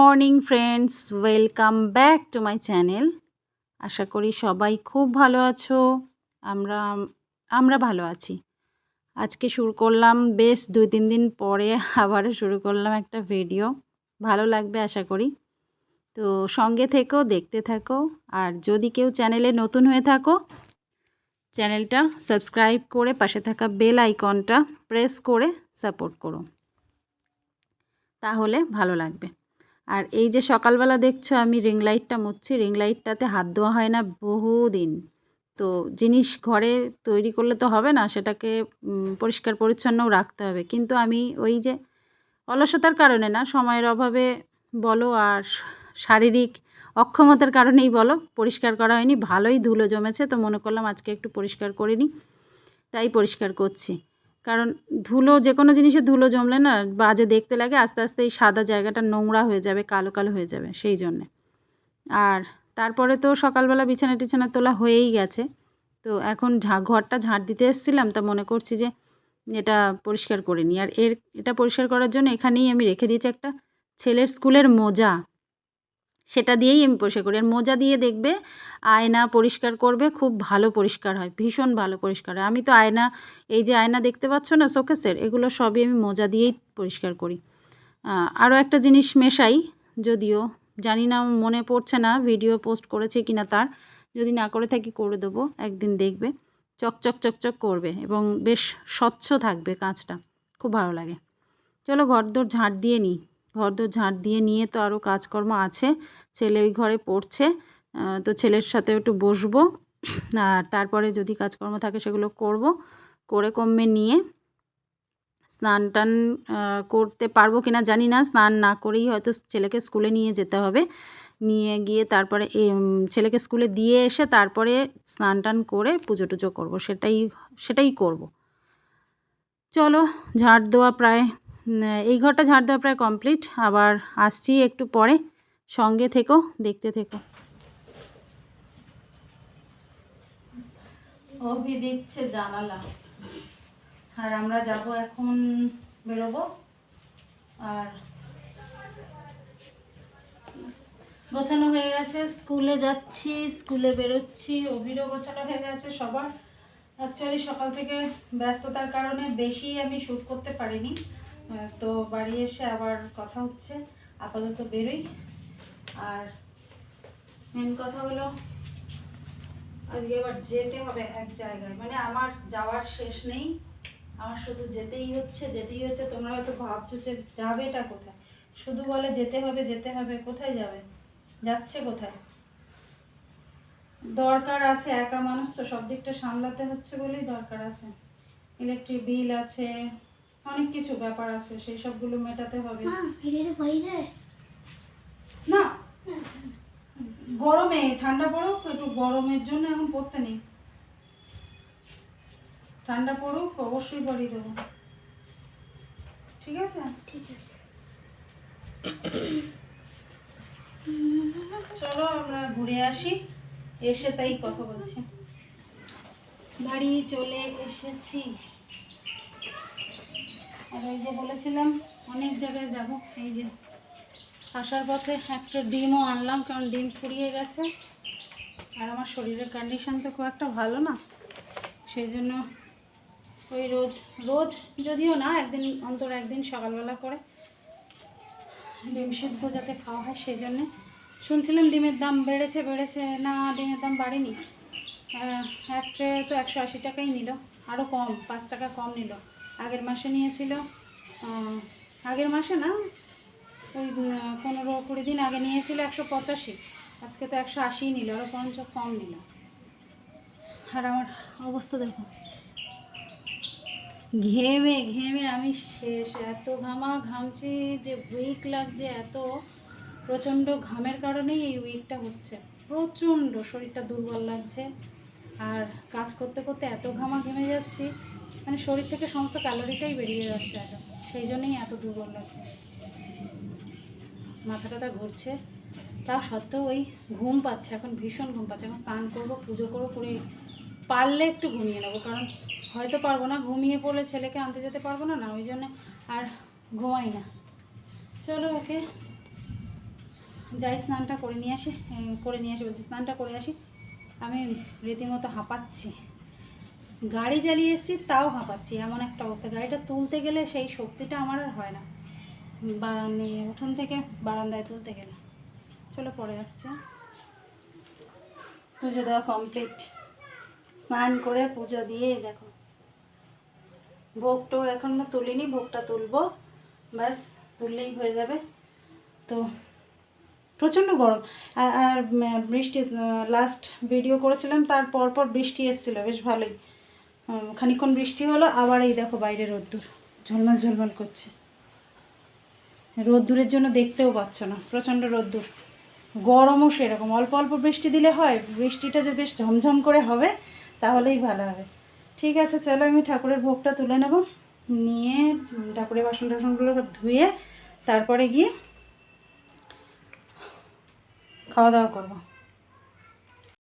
Morning friends, welcome back to my channel. আশা করি সবাই খুব ভালো আছো। আমরা আমরা ভালো আছি। আজকে শুরু করলাম বেশ দুই তিন দিন পরে আবারও শুরু করলাম একটা ভিডিও। ভালো লাগবে আশা করি। তো সঙ্গে থেকো, দেখতে থাকো। আর যদি কেউ চ্যানেলে নতুন হয়ে থাকো, চ্যানেলটা সাবস্ক্রাইব করে পাশে থাকা বেল আইকনটা প্রেস করে সাপোর্ট করো। তাহলে ভালো লাগবে। আর এই যে সকালবেলা দেখছ আমি রিং লাইটটা মুছছি রিং লাইটটাতে হাত ধোয়া হয় না বহুদিন। তো জিনিস ঘরে তৈরি করলে তো হবে না, সেটাকে পরিষ্কার পরিচ্ছন্নও রাখতে হবে। কিন্তু আমি ওই যে অলসতার কারণে না, সময়ের অভাবে বলো আর শারীরিক অক্ষমতার কারণেই বলো, পরিষ্কার করা হয়নি। ভালোই ধুলো জমেছে, তো মনে করলাম আজকে একটু পরিষ্কার করে নিই। তাই পরিষ্কার করছি। কারণ ধুলো যে কোনো জিনিসে ধুলো জমলে না, বাজে দেখতে লাগে, আস্তে আস্তে এই সাদা জায়গাটা নোংরা হয়ে যাবে, কালো কালো হয়ে যাবে, সেই জন্যে। আর তারপরে তো সকালবেলা বিছানা টিছানা তোলা হয়েই গেছে। তো এখন ঝা, ঘরটা ঝাঁট দিতে এসেছিলাম, তা মনে করছি যে এটা পরিষ্কার করে নিই। আর এর, এটা পরিষ্কার করার জন্য এখানেই আমি রেখে দিয়েছি একটা ছেলের স্কুলের মোজা। সেটা দিয়েই আমি পরিষ্কার করি। আর মোজা দিয়ে দেখবে আয়না পরিষ্কার করবে, খুব ভালো পরিষ্কার হয়, ভীষণ ভালো পরিষ্কার হয়। আমি তো আয়না, এই যে আয়না দেখতে পাচ্ছ না শোকেসের, এগুলো সবই আমি মোজা দিয়েই পরিষ্কার করি। আরও একটা জিনিস মেশাই, যদিও জানি না, মনে পড়ছে না, ভিডিও পোস্ট করেছে কি না তার, যদি না করে থাকি করে দেবো, একদিন দেখবে। চকচক চকচক করবে এবং বেশ স্বচ্ছ থাকবে কাঁচটা, খুব ভালো লাগে। চলো ঘরদোর ঝাঁট দিয়ে নিই। ঘরদোর ঝাঁট দিয়ে নিয়ে তো আরও কাজকর্ম আছে। ছেলে ওই ঘরে পড়ছে তো ছেলের সাথে একটু বসবো। আর তারপরে যদি কাজকর্ম থাকে সেগুলো করব, করে কমে নিয়ে। স্নান টান করতে পারব কি না জানি না, স্নান না করেই হয়তো ছেলেকে স্কুলে নিয়ে যেতে হবে। নিয়ে গিয়ে তারপরে ছেলেকে স্কুলে দিয়ে এসে তারপরে স্নান টান করে পুজো টুজো করব, সেটাই সেটাই করব। চলো ঝাড় দেওয়া প্রায় এই ঘরটা ঝাড় দেওয়া প্রায় কমপ্লিট। আবার আসছি একটু পরে। সঙ্গে থেকো, দেখতে থেকো। অভি দেখছে জানালা। আর আমরা যাব এখন বেরোবো। আর গোছানো হয়ে গেছে, স্কুলে যাচ্ছি, স্কুলে বেরোচ্ছি। অভিরও গোছানো হয়ে গেছে সবার। অ্যাকচুয়ালি সকাল থেকে ব্যস্ততার কারণে বেশি আমি শ্যুট করতে পারিনি। তো বাড়ি এসে আবার কথা হচ্ছে, আপাতত বেরোই। আর মেন কথা হলো, আজকে আবার যেতে হবে এক জায়গায়। মানে আমার যাওয়ার শেষ নেই, আমার শুধু যেতেই হচ্ছে যেতেই হচ্ছে, তোমরা হয়তো ভাবছ যে যাবে এটা কোথায়? শুধু বলে যেতে হবে যেতে হবে, কোথায় যাবে? যাচ্ছে কোথায়? দরকার আছে, একা মানুষ তো সব দিকটা সামলাতে হচ্ছে বলেই দরকার আছে। ইলেকট্রিক বিল আছে অনেক কিছু ব্যাপার আছে সেই সবগুলো মেটাতে হবে। না গরমে ঠান্ডা পড়ুক একটু গরমের জন্য এখন পড়তে নেই। ঠান্ডা পড়ুক অবশ্যই বাড়ি দেবো। ঠিক আছে? ঠিক আছে। চলো আমরা ঘুরে আসি এসে তাই কথা বলছি। বাড়ি চলে এসেছি। আর ওই যে বলেছিলাম, অনেক জায়গায় যাব। এই যে আসার পথে একটা ডিমও আনলাম, কারণ ডিম ফুরিয়ে গেছে। আর আমার শরীরের কন্ডিশান তো খুব একটা ভালো না। সেই জন্য ওই রোজ রোজ যদিও না, একদিন অন্তর একদিন সকালবেলা করে ডিম সিদ্ধ যাতে খাওয়া হয় সেই জন্যে। শুনছিলাম ডিমের দাম বেড়েছে বেড়েছে, না ডিমের দাম বাড়েনি। এক ট্রে তো একশো আশি টাকাই নিল আরও কম, পাঁচ টাকা কম নিল। আগের মাসে নিয়েছিল। আগের মাসে না, ওই পনেরো কুড়ি দিন আগে নিয়েছিল একশো পঁচাশি। আজকে তো একশো আশিই নিল আরও পঞ্চাশ কম নিল। আর আমার অবস্থা দেখো। ঘেমে ঘেমে আমি শেষ। এত ঘামা ঘামছি যে উইক লাগছে এত। প্রচণ্ড ঘামের কারণেই এই উইকটা হচ্ছে। প্রচণ্ড শরীরটা দুর্বল লাগছে। আর কাজ করতে করতে এত ঘামা ঘেমে যাচ্ছি মানে শরীর থেকে সমস্ত ক্যালোরিটাই বেরিয়ে যাচ্ছে এত সেই জন্যই এত দুর্বল লাগছে মাথা টাথা ঘুরছে। তা সত্ত্বেও ওই ঘুম পাচ্ছে, এখন ভীষণ ঘুম পাচ্ছে। এখন স্নান করব, পুজো করব করে পারলে একটু ঘুমিয়ে নেব, কারণ হয়তো পারব না। ঘুমিয়ে পড়লে ছেলেকে আনতে যেতে পারব না না, ওই জন্য আর ঘুমাই না। চলো ওকে, যাই, স্নানটা করে নিয়ে আসি করে নিয়ে আসি বলছি, স্নানটা করে আসি। আমি রীতিমতো হাঁপাচ্ছি। গাড়ি চালিয়ে এসেছি, তাও হাঁপাচ্ছি এমন একটা অবস্থা। গাড়িটা তুলতে গেলে সেই শক্তিটা আমার আর হয় না। মানে উঠোন থেকে বারান্দায় তুলতে গেলে। চলো পরে আসছে। পুজো দেওয়া কমপ্লিট স্নান করে পুজো দিয়ে দেখো। ভোগটো এখন না তুলিনি, ভোগটা তুলবো। ব্যাস, তুললেই হয়ে যাবে। তো প্রচণ্ড গরম। আর বৃষ্টি লাস্ট ভিডিও করেছিলাম, তার পর পর বৃষ্টি এসেছিল, বেশ ভালোই। উম, খানিকক্ষণ বৃষ্টি হলো আবার এই দেখো বাইরে রোদ্দুর। ঝলমল ঝলমল করছে। রোদ্দুরের জন্য দেখতেও পাচ্ছ না প্রচণ্ড রোদ্দুর। গরমও সেরকম। অল্প অল্প বৃষ্টি দিলে হয় বৃষ্টিটা যে বেশ ঝমঝম করে হবে তাহলেই ভালো হবে। ঠিক আছে চলো আমি ঠাকুরের ভোগটা তুলে নেব। নিয়ে ঠাকুরের বাসন টাসনগুলো ধুয়ে তারপরে গিয়ে খাওয়া দাওয়া করব।